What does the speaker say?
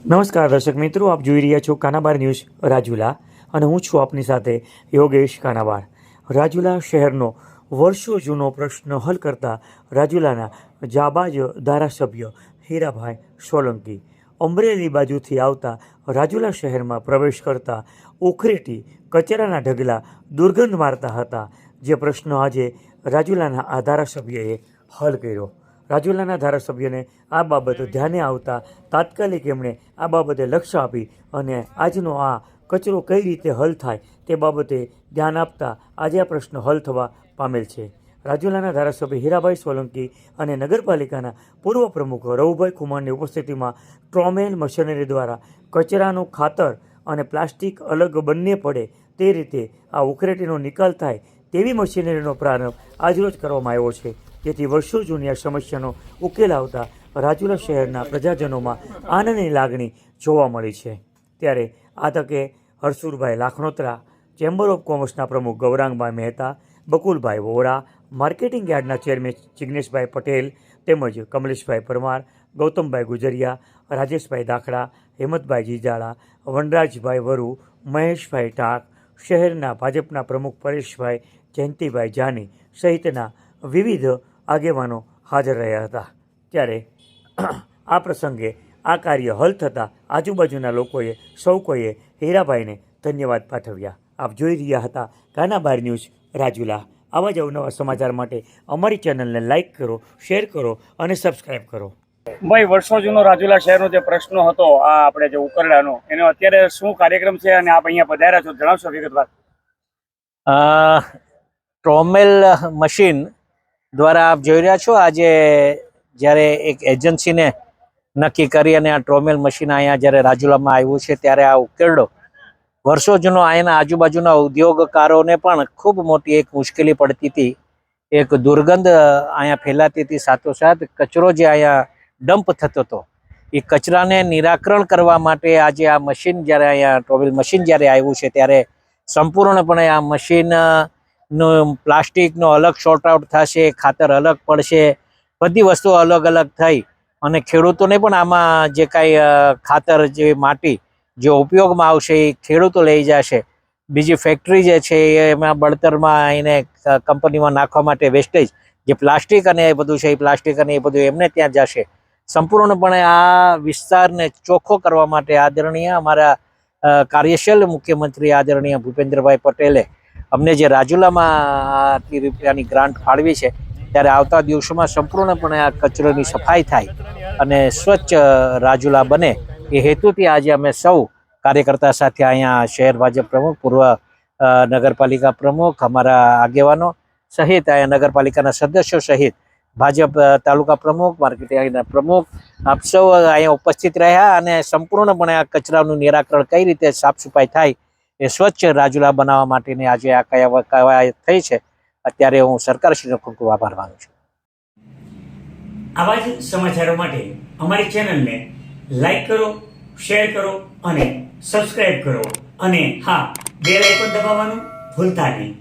નમસ્કાર દર્શક મિત્રો, આપ જોઈ રહ્યા છો કાનાબાર ન્યૂઝ રાજુલા અને હું છું આપની સાથે યોગેશ કાનાબાર. રાજુલા શહેરનો વર્ષો જૂનો પ્રશ્ન હલ કરતા રાજુલાના જાબાજ ધારાસભ્ય હીરાભાઈ સોલંકી અમરેલી બાજુથી આવતા રાજુલા શહેરમાં પ્રવેશ કરતા ઉખરેટી કચરાના ઢગલા દુર્ગંધ મારતા હતા, જે પ્રશ્ન આજે રાજુલાના આ ધારાસભ્યએ હલ કર્યો. રાજુલાના ધારાસભ્યને આ બાબતો ધ્યાને આવતા તાત્કાલિક એમણે આ બાબતે લક્ષ્ય આપી અને આજનો આ કચરો કઈ રીતે હલ થાય તે બાબતે ધ્યાન આપતા આજે આ પ્રશ્ન હલ થવા પામેલ છે. રાજુલાના ધારાસભ્ય હીરાભાઈ સોલંકી અને નગરપાલિકાના પૂર્વ પ્રમુખ રવુભાઈ કુમારની ઉપસ્થિતિમાં ટ્રોમેન મશીનરી દ્વારા કચરાનું ખાતર અને પ્લાસ્ટિક અલગ બંને પડે તે રીતે આ ઉખરેટીનો નિકાલ થાય તેવી મશીનરીનો પ્રારંભ આજરોજ કરવામાં આવ્યો છે. જેથી વર્ષો જૂની આ સમસ્યાનો ઉકેલ આવતા રાજુલા શહેરના પ્રજાજનોમાં આનંદની લાગણી જોવા મળી છે. ત્યારે આ તકે હરસુરભાઈ લાખણોત્રા, ચેમ્બર ઓફ કોમર્સના પ્રમુખ ગૌરાંગભાઈ મહેતા, બકુલભાઈ વોરા, માર્કેટિંગ યાર્ડના ચેરમેન જિજ્ઞેશભાઈ પટેલ તેમજ કમલેશભાઈ પરમાર, ગૌતમભાઈ ગુજરિયા, રાજેશભાઈ દાખડા, હેમંતભાઈ જીજાળા, વનરાજભાઈ વરુ, મહેશભાઈ ટાંક, શહેરના ભાજપના પ્રમુખ પરેશભાઈ જયંતિભાઈ જાની સહિતના વિવિધ આગેવાનો હાજર રહ્યા હતા. ત્યારે આ પ્રસંગે આ કાર્ય હલ થતાં આજુબાજુના લોકોએ સૌ કોઈએ હીરાભાઈને ધન્યવાદ પાઠવ્યા. આપ જોઈ રહ્યા હતા કાનાબાર ન્યૂઝ રાજુલા. આવા જ અવનવા સમાચાર માટે અમારી ચેનલને લાઇક કરો શેર કરો અને સબસ્ક્રાઈબ કરો. ભાઈ વર્ષો જૂનો રાજુલા શહેરનો જે પ્રશ્ન હતો આ આપણે જે ઉકરડાનો એનો અત્યારે શું કાર્યક્રમ છે અને આપ અહીંયા પધાર્યા છો જણાવશો વિગતવાર? ટ્રોમેલ મશીન દ્વારા આપ જોઈ રહ્યા છો, આજે જ્યારે એક એજન્સીને નક્કી કરી અને આ ટ્રોમેલ મશીન અહીંયા જ્યારે રાજુલામાં આવ્યું છે, ત્યારે આ ઉકેરડો વર્ષો જૂનો અહીંના આજુબાજુના ઉદ્યોગકારોને પણ ખૂબ મોટી એક મુશ્કેલી પડતી હતી. એક દુર્ગંધ અહીંયા ફેલાતી હતી સાથોસાથ કચરો જે અહીંયા ડમ્પ થતો હતો. એ કચરાને નિરાકરણ કરવા માટે આજે આ મશીન જ્યારે અહીંયા ટ્રોમેલ મશીન જ્યારે આવ્યું છે, ત્યારે સંપૂર્ણપણે આ મશીન નું પ્લાસ્ટિકનો અલગ શોર્ટ આઉટ થશે, ખાતર અલગ પડશે, બધી વસ્તુઓ અલગ અલગ થઈ. અને ખેડૂતોને પણ આમાં જે કાંઈ ખાતર જે માટી જે ઉપયોગમાં આવશે એ ખેડૂતો લઈ જશે. બીજી ફેક્ટરી જે છે એમાં બળતરમાં એને કંપનીમાં નાખવા માટે વેસ્ટેજ જે પ્લાસ્ટિક અને એ બધું છે, એ પ્લાસ્ટિક અને એ બધું એમને ત્યાં જશે. સંપૂર્ણપણે આ વિસ્તારને ચોખ્ખો કરવા માટે આદરણીય અમારા કાર્યશીલ મુખ્યમંત્રી આદરણીય ભૂપેન્દ્રભાઈ પટેલે અમને જે રાજુલામાં આટલી રૂપિયાની ગ્રાન્ટ ફાળવી છે, ત્યારે આવતા દિવસોમાં સંપૂર્ણપણે આ કચરોની સફાઈ થાય અને સ્વચ્છ રાજુલા બને. એ હેતુથી આજે અમે સૌ કાર્યકર્તા સાથે અહીંયા શહેર ભાજપ પ્રમુખ, પૂર્વ નગરપાલિકા પ્રમુખ, અમારા આગેવાનો સહિત અહીંયા નગરપાલિકાના સદસ્યો સહિત ભાજપ તાલુકા પ્રમુખ માર્કેટિંગના પ્રમુખ, આપ સૌ અહીંયા ઉપસ્થિત રહ્યા અને સંપૂર્ણપણે આ કચરાનું નિરાકરણ કઈ રીતે સાફ સફાઈ થાય એ સ્વચ્છ રાજુલા બનાવવા માટેની આજે આ કવાયત થઈ છે, અત્યારે હું સરકારશ્રીનો ખૂબ ખૂબ આભાર માનું છું. આવા જ સમાચારો માટે અમારી ચેનલને લાઈક કરો, શેર કરો અને સબસ્ક્રાઈબ કરો. અને હા, બેલ પણ દબાવવાનું ભૂલતા નહીં.